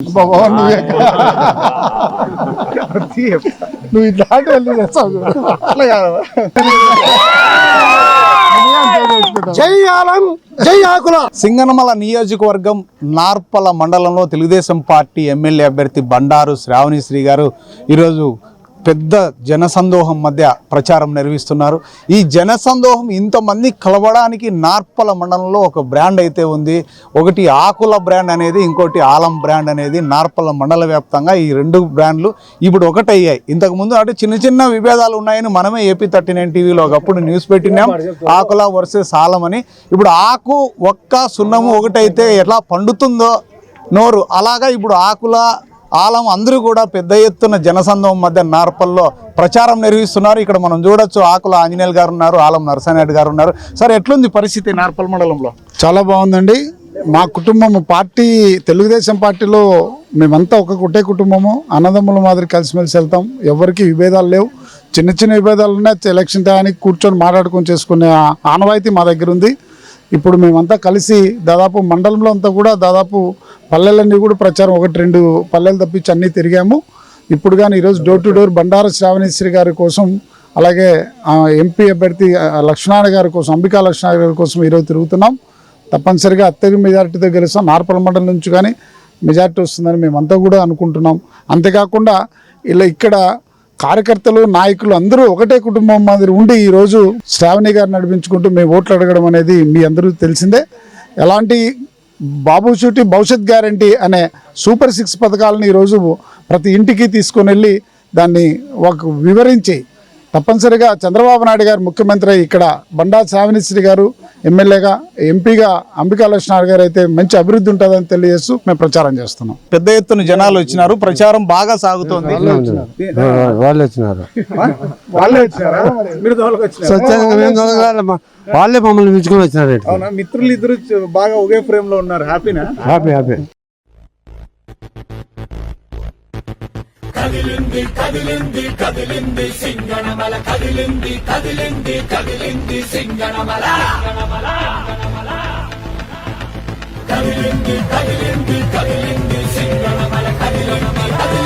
బాబా నువ్వు నువ్వు ఇట్లాంటి వెళ్ళి చేస్తావు చూడు. అట్లా కాదు జై ఆలం జై ఆకుల సింగనమల నియోజకవర్గం నార్పల మండలంలో తెలుగుదేశం పార్టీ ఎమ్మెల్యే అభ్యర్థి బండారు శ్రావణి శ్రీ గారు ఈరోజు పెద్ద జనసందోహం మధ్య ప్రచారం నిర్వహిస్తున్నారు. ఈ జనసందోహం ఇంతమంది కలవడానికి నార్పల మండలంలో ఒక బ్రాండ్ అయితే ఉంది. ఒకటి ఆకుల బ్రాండ్ అనేది ఇంకోటి ఆలం బ్రాండ్ అనేది నార్పల మండల వ్యాప్తంగా ఈ రెండు బ్రాండ్లు ఇప్పుడు ఒకటయ్యాయి. ఇంతకుముందు అంటే చిన్న చిన్న విభేదాలు ఉన్నాయని మనమే ఏపీ థర్టీ నైన్ టీవీలో ఒకప్పుడు న్యూస్ పెట్టినాం. ఆకుల వర్సెస్ ఆలం అని. ఇప్పుడు ఆకు ఒక్క సున్నము ఒకటైతే ఎట్లా పండుతుందో నోరు. అలాగా ఇప్పుడు ఆకుల ఆలం అందరూ కూడా పెద్ద ఎత్తున జనసందం మధ్య నార్పల్లో ప్రచారం నిర్వహిస్తున్నారు. ఇక్కడ మనం చూడొచ్చు ఆకుల ఆంజనేయులు గారు ఉన్నారు ఆలం నరసనాయుడు గారు ఉన్నారు. సార్ ఎట్లుంది పరిస్థితి నార్పల్ మండలంలో? చాలా బాగుందండి. మా కుటుంబం పార్టీ తెలుగుదేశం పార్టీలో మేమంతా ఒక కుటే కుటుంబము. అన్నదమ్ముల మాదిరి కలిసిమెలిసి వెళ్తాం. ఎవరికి విభేదాలు లేవు. చిన్న చిన్న విభేదాలు ఉన్నాయి. ఎలక్షన్ టైంకి కూర్చొని మాట్లాడుకొని చేసుకునే ఆనవాయితీ మా దగ్గర ఉంది. ఇప్పుడు మేమంతా కలిసి దాదాపు మండలంలో అంతా కూడా దాదాపు పల్లెలన్నీ కూడా ప్రచారం ఒకటి రెండు పల్లెలు తప్పించి అన్నీ తిరిగాము. ఇప్పుడు కానీ ఈరోజు door to door Bhandara Sravaneswari గారి కోసం అలాగే ఎంపీ అభ్యర్థి ఆ, లక్ష్మణారాయణ గారి కోసం అంబికా లక్ష్మణారాయణ గారి కోసం ఈరోజు తిరుగుతున్నాం. తప్పనిసరిగా అత్యధిక మెజార్టీతో గెలుస్తాం. నార్పల మండలం నుంచి కానీ మెజార్టీ వస్తుందని మేమంతా కూడా అనుకుంటున్నాం. అంతేకాకుండా ఇలా ఇక్కడ కార్యకర్తలు నాయకులు అందరూ ఒకటే కుటుంబం మాదిరి ఉండి ఈరోజు శ్రావణి గారు నడిపించుకుంటూ మేము ఓట్లు అడగడం అనేది మీ అందరూ తెలిసిందే. ఎలాంటి బాబు చూటి భవిష్యత్ గ్యారంటీ అనే సూపర్ సిక్స్ పథకాలను ఈరోజు ప్రతి ఇంటికి తీసుకొని వెళ్ళి దాన్ని ఒక వివరించి తప్పనిసరిగా చంద్రబాబు నాయుడు గారు ముఖ్యమంత్రి ఇక్కడ బండా శ్రావణిశ్రీ గారు ఎమ్మెల్యేగా ఎంపీగా అంబికా లక్ష్మణ్ గారు అయితే మంచి అభివృద్ధి ఉంటుందని తెలియజేస్తూ మేము ప్రచారం చేస్తున్నాం. పెద్ద ఎత్తున జనాలు వచ్చినారు ప్రచారం బాగా సాగుతోంది. వాళ్ళు వచ్చినారు. వాళ్ళే మమ్మల్ని వచ్చినారు మిత్రులు ఇద్దరు బాగా ఒకే ఫ్రేమ్లో ఉన్నారు హ్యాపీనా హ్యాపీ హ్యాపీ కదిలింది కదిలింది కదిలింది సింగణమల కదిలింది కదిలింది కదిలింది సింగణమల కదిలింది కదిలింది కదిలింది సింగణమల కదిలింది